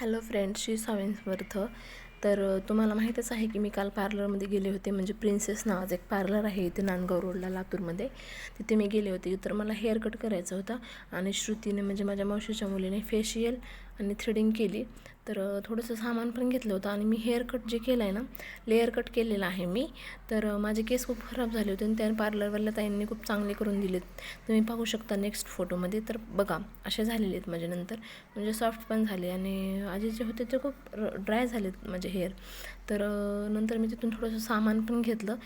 Hello friends शी सावेंसवर्थ तर तुम्हाला माहीतच आहे की मी काल पार्लरमध्ये गेले होते म्हणजे प्रिन्सेस नावाचं एक पार्लर आहे इथे नांदगाव रोडला लातूरमध्ये. तिथे मी गेले होते. तर मला हेअर कट करायचा होता आणि श्रुतीने म्हणजे माझ्या मावशीच्या मुलीने फेशियल आणि थ्रेडिंग केली. तर थोडंसं सामान पण घेतलं होतं आणि मी हेअर कट जे केलं आहे ना लेअर कट केलेलं आहे मी. तर माझे केस खूप खराब झाले होते आणि त्या पार्लरवाल्या ताईंनी खूप चांगले करून दिलेत. तुम्ही पाहू शकता नेक्स्ट फोटोमध्ये तर बघा असे झालेले आहेत माझे नंतर. म्हणजे सॉफ्ट पण झाले आणि आधी जे होते ते खूप ड्राय झालेत माझे हेअर तर नंतर मी तिथून थोडंसं सामान पण घेतलं.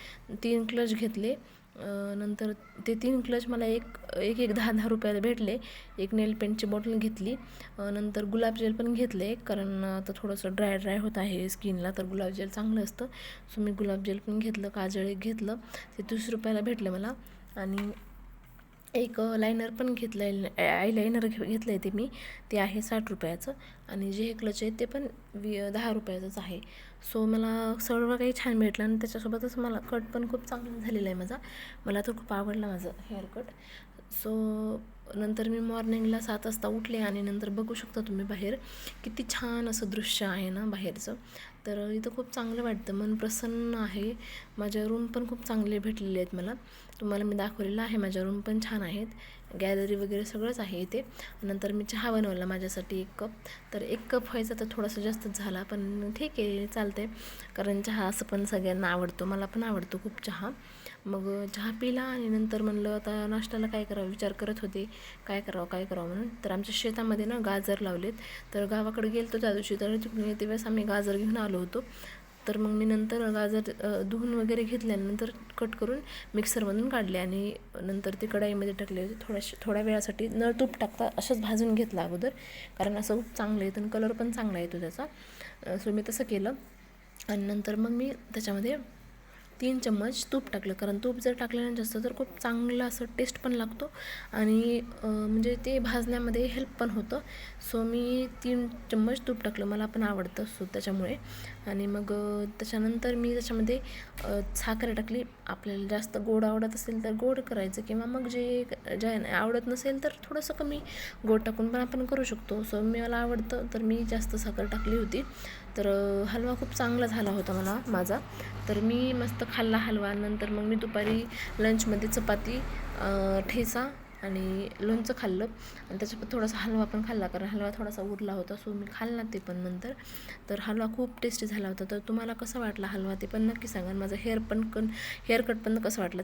तीन क्लच घेतले. नंतर ते तीन क्लच मला एक एक एक दहा दहा रुपयाला भेटले. एक नेल पेंटची बॉटल घेतली. नंतर नंतर गुलाबजल पण घेतले. कारण आता थोडंसं ड्राय ड्राय होत आहे स्किनला तर गुलाब जेल चांगलं असतं. सो मी गुलाबजल पण घेतलं काजळ एक घेतलं. ते तीस रुपयाला भेटलं मला. आणि एक लायनर पण घेतलं आहे आय लायनर घे घेतलं आहे ते मी. ते आहे साठ रुपयाचं. आणि जे हे क्लच आहे ते पण वी दहा रुपयाचंच आहे. सो मला सर्व काही छान भेटलं आणि त्याच्यासोबतच मला कट पण खूप चांगला झालेला आहे माझा. मला तर खूप आवडला माझं हेअर कट सो नंतर मी मॉर्निंगला सात वाजता उठले आणि नंतर बघू शकता तुम्ही बाहेर किती छान असं दृश्य आहे ना बाहेरचं. तर इथं खूप चांगलं वाटतं. मन प्रसन्न आहे. माझ्या रूम पण खूप चांगले भेटलेले आहेत मला. तुम्हाला मी दाखवलेलं आहे. माझ्या रूम पण छान आहेत. गॅलरी वगैरे सगळंच आहे इथे. नंतर मी चहा बनवला माझ्यासाठी एक कप. तर एक कप व्हायचा तर थोडासा जास्तच झाला पण ठीक आहे चालतंय. कारण चहा असं पण सगळ्यांना आवडतो मला पण आवडतो खूप चहा. मग चहा पिला आणि नंतर म्हणलं आता नाश्त्याला काय करावं? विचार करत होते. काय करावं काय करावं म्हणून. तर आमच्या शेतामध्ये ना गाजर लावलेत. तर गावाकडे गेलतो त्या दिवशी तर तिकडे येते वेळेस आम्ही गाजर घेऊन आलो होतो. तर मग मी नंतर गाजर धुवून वगैरे घेतल्यानंतर कट करून मिक्सरमधून काढले आणि नंतर ते कढाईमध्ये टाकले. होते थोड्याशा थोड्या वेळासाठी नळ तूप टाकता असंच भाजून घेतलं अगोदर. कारण असं खूप चांगलं येतं आणि कलर पण चांगला येतो त्याचा. सो मी तसं केलं. आणि नंतर मग मी त्याच्यामध्ये तीन चम्मच तूप टाकलं. कारण तूप जर टाकल्यानं जास्त तर खूप चांगलं असं टेस्ट पण लागतो. आणि म्हणजे ते भाजण्यामध्ये हेल्प पण होतं. सो मी तीन चम्मच तूप टाकलं. मला पण आवडतं सो त्याच्यामुळे. आणि मग त्याच्यानंतर मी त्याच्यामध्ये साखर टाकली. आपल्याला जास्त गोड आवडत असेल तर गोड करायचं. किंवा मग जे ज्या आवडत नसेल तर थोडंसं कमी गोड टाकून पण आपण करू शकतो. सो मी मला आवडतं तर मी जास्त साखर टाकली होती. तर हलवा खूप चांगला झाला होता मला माझा. तर मी मस्त खाल्ला हलवा. नंतर मग मी दुपारी लंचमध्ये चपाती ठेचा आणि लोणचं खाल्लं. आणि त्याच्यात थोडासा हलवा पण खाल्ला. कारण हलवा थोडासा उरला होता सो मी खाल्ला ते पण नंतर. तर हलवा खूप टेस्टी झाला होता. तर तुम्हाला कसं वाटला हलवा ते पण नक्की सांगा. माझा माझं हेअर पण कन हेअर कट पण कसं वाटलं?